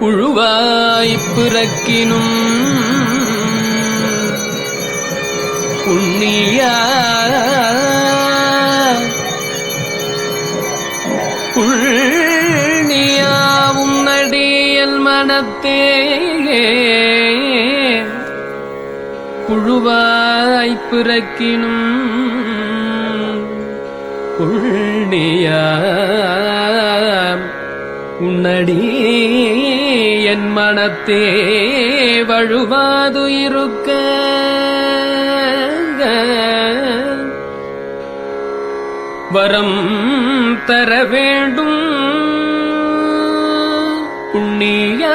உழுவாய்ப் பிறக்கினும். புண்ணியா? புண்ணியாவும் நடியல் மனத்தே. புழுவாய்ப் பிறக்கினும். புண்ணியா உன்னடி என் மனத்தே வழுவாது இருக்க வரம் தர வேண்டும். புண்ணிய?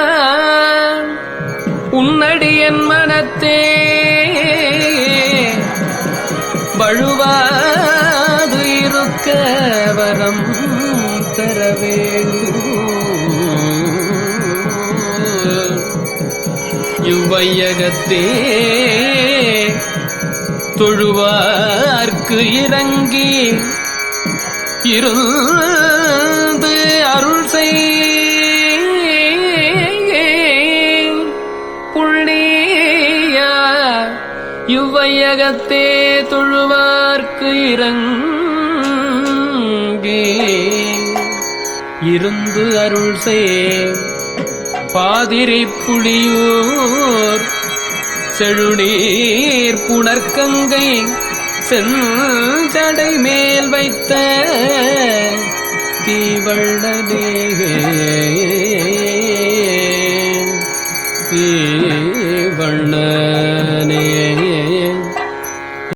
உன்னடி என் மனத்தே வழுவாது இருக்க வரம் தர வேண்டும். இவ்வையகத்தே தொழுவார்க்கு இறங்கி இருந்து அருள் செய் புள்ளியா இவ்வையகத்தே தொழுவார்க்கு இறங்கி இருந்து அருள் செய் பாதிரை புளியூர் செழுநீர் புணர்கங்கை செஞ்சடை மேல் வைத்த தீவள்ளனே தீ